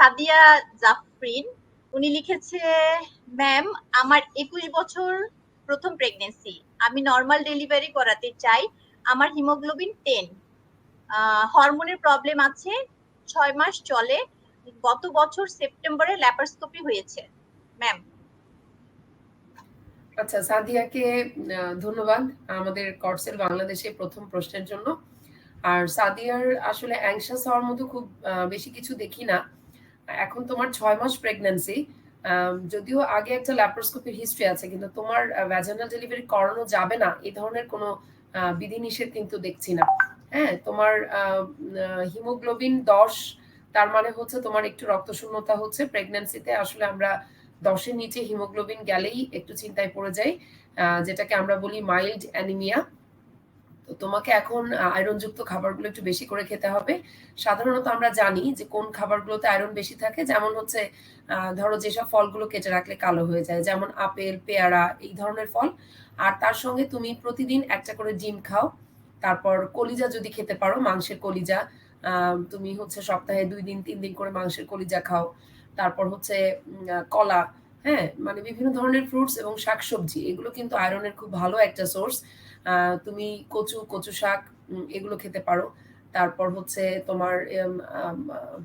সাদিয়া জাফরিন, উনি লিখেছে ম্যাম আমার একুশ বছর প্রথম প্রেগনেন্সি আমি নর্মাল ডেলিভারি করাতে চাই। আমার হিমোগ্লোবিন টেন হরমোনের প্রবলেম আছে। ছয় মাস চলে। গত বছর সেপ্টেম্বরে ল্যাপারস্কোপি হয়েছে। ম্যাম আচ্ছা সাদিয়াকে ধন্যবাদ আমাদের কর্সেল বাংলাদেশে প্রথম প্রশ্নের জন্য। আর সাদিয়ার আসলে অ্যাংশাস হওয়ার মতো খুব বেশি কিছু দেখি না। এখন তোমার ছয় মাস প্রেগন্যান্সি যদিও আগে একটা ল্যাপারোস্কোপির হিস্ট্রি আছে, কিন্তু তোমার ভ্যাজানাল ডেলিভারি করানো যাবে না, এই ধরনের কোনো বিধিনিষেধ কিন্তু দেখছি না। হ্যাঁ তোমার হিমোগ্লোবিন দশ, তার মানে হচ্ছে তোমার একটু রক্তশূন্যতা হচ্ছে প্রেগন্যান্সিতে আসলে আমরা দশের নিচে হিমোগ্লোবিন গেলেই একটু চিন্তায় পড়ে যাই যেটাকে আমরা বলি মাইল্ড অ্যানিমিয়া তো তোমাকে এখন আয়রনযুক্ত খাবারগুলো একটু বেশি করে খেতে হবে। সাধারণত আমরা জানি যে কোন খাবারগুলোতে আয়রন বেশি থাকে। যেমন হচ্ছে ধরো যেসব ফলগুলো কেটে রাখলে কালো হয়ে যায়, যেমন আপেল, পেয়ারা, এই ধরনের ফল। আর তার সঙ্গে তুমি প্রতিদিন একটা করে ডিম খাও। তারপর কলিজা যদি খেতে পারো, মাংসের কলিজা তুমি হচ্ছে সপ্তাহে দুই দিন, তিন দিন করে মাংসের কলিজা খাও। তারপর হচ্ছে কলা হ্যাঁ মানে বিভিন্ন ধরনের ফ্রুটস এবং শাকসবজি, এগুলো কিন্তু আয়রনের খুব ভালো একটা সোর্স তুমি কচু কচু শাক এগুলো খেতে পারো। তারপর হচ্ছে তোমার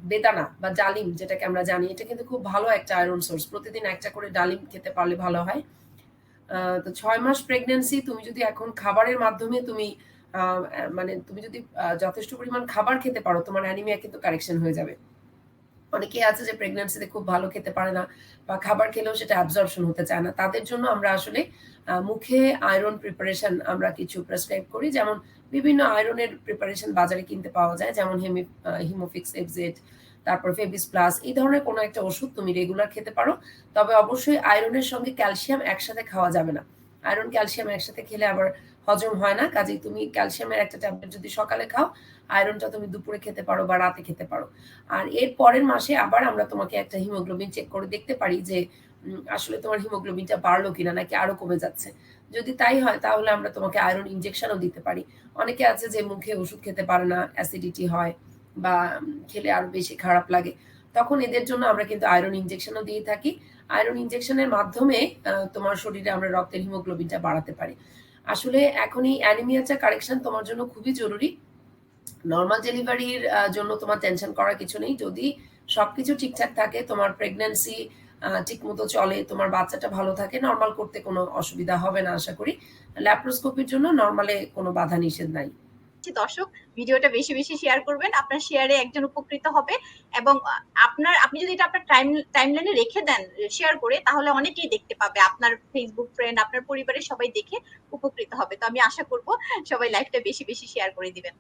বেদানা বা ডালিম যেটাকে আমরা জানি, এটা কিন্তু খুব ভালো একটা আয়রন সোর্স প্রতিদিন একটা করে ডালিম খেতে পারলে ভালো হয়। তো ছয় মাস প্রেগন্যান্সি তুমি যদি এখন খাবারের মাধ্যমে তুমি মানে তুমি যদি যথেষ্ট পরিমাণ খাবার খেতে পারো, তোমার অ্যানিমিয়া কিন্তু কারেকশন হয়ে যাবে। অনেকেই আছে যে প্রেগন্যান্সিতে খুব ভালো খেতে পারে না বা খাবার খেলেও সেটা অ্যাবজর্পশন হতে চায় না। তাদের জন্য আমরা আসলে মুখে আয়রন প্রিপারেশন আমরা কিছু প্রেসক্রাইব করি। যেমন বিভিন্ন আয়রনের প্রিপারেশন বাজারে কিনতে পাওয়া যায়, যেমন হেমি হিমোফিক্স এফজেড তারপর ফেবিস প্লাস এই ধরনের কোনো একটা ওষুধ তুমি রেগুলার খেতে পারো। তবে অবশ্যই আয়রনের সঙ্গে ক্যালসিয়াম একসাথে খাওয়া যাবে না। আয়রন ক্যালসিয়াম একসাথে খেলে আবার হজম হয় না। কাজেই তুমি ক্যালসিয়ামের একটা ট্যাবলেট যদি সকালে খাও আয়রনটা তুমি দুপুরে খেতে পারো বা রাতে খেতে পারো। আর এর পরের মাসে আবার আমরা তোমাকে একটা হিমোগ্লোবিন চেক করে দেখতে পারি যে আসলে তোমার হিমোগ্লোবিনটা বাড়লো কিনা নাকি আরও কমে যাচ্ছে। যদি তাই হয়, তাহলে আমরা তোমাকে আয়রন ইনজেকশনও দিতে পারি। অনেকে আছে যে মুখে ওষুধ খেতে পারে না অ্যাসিডিটি হয় বা খেলে আরও বেশি খারাপ লাগে। তখন এদের জন্য আমরা কিন্তু আয়রন ইনজেকশনও দিয়ে থাকি। আয়রন ইনজেকশনের মাধ্যমে তোমার শরীরে আমরা রক্তের হিমোগ্লোবিনটা বাড়াতে পারি। আসলে এখন এই অ্যানিমিয়াটা কারেকশন তোমার জন্য খুবই জরুরি। নর্মাল ডেলিভারির জন্য তোমার টেনশন করার কিছু নেই। যদি সবকিছু ঠিকঠাক থাকে, তোমার প্রেগন্যান্সি ঠিক মতো চলে, তোমার বাচ্চাটা ভালো থাকে নর্মাল করতে কোনো অসুবিধা হবে না আশা করি। ল্যাপ্রোস্কোপির জন্য নর্মালে কোনো বাধা নিষেধ নাই। দর্শক, ভিডিওটা বেশি বেশি শেয়ার করবেন। আপনার শেয়ারে একজন উপকৃত হবে এবং আপনার, আপনি যদি এটা আপনার টাইম টাইমলাইনে রেখে দেন শেয়ার করে, তাহলে অনেকেই দেখতে পাবে। আপনার ফেসবুক ফ্রেন্ড আপনার পরিবারের সবাই দেখে উপকৃত হবে। তো আমি আশা করব সবাই লাইভটা বেশি বেশি শেয়ার করে দিবেন।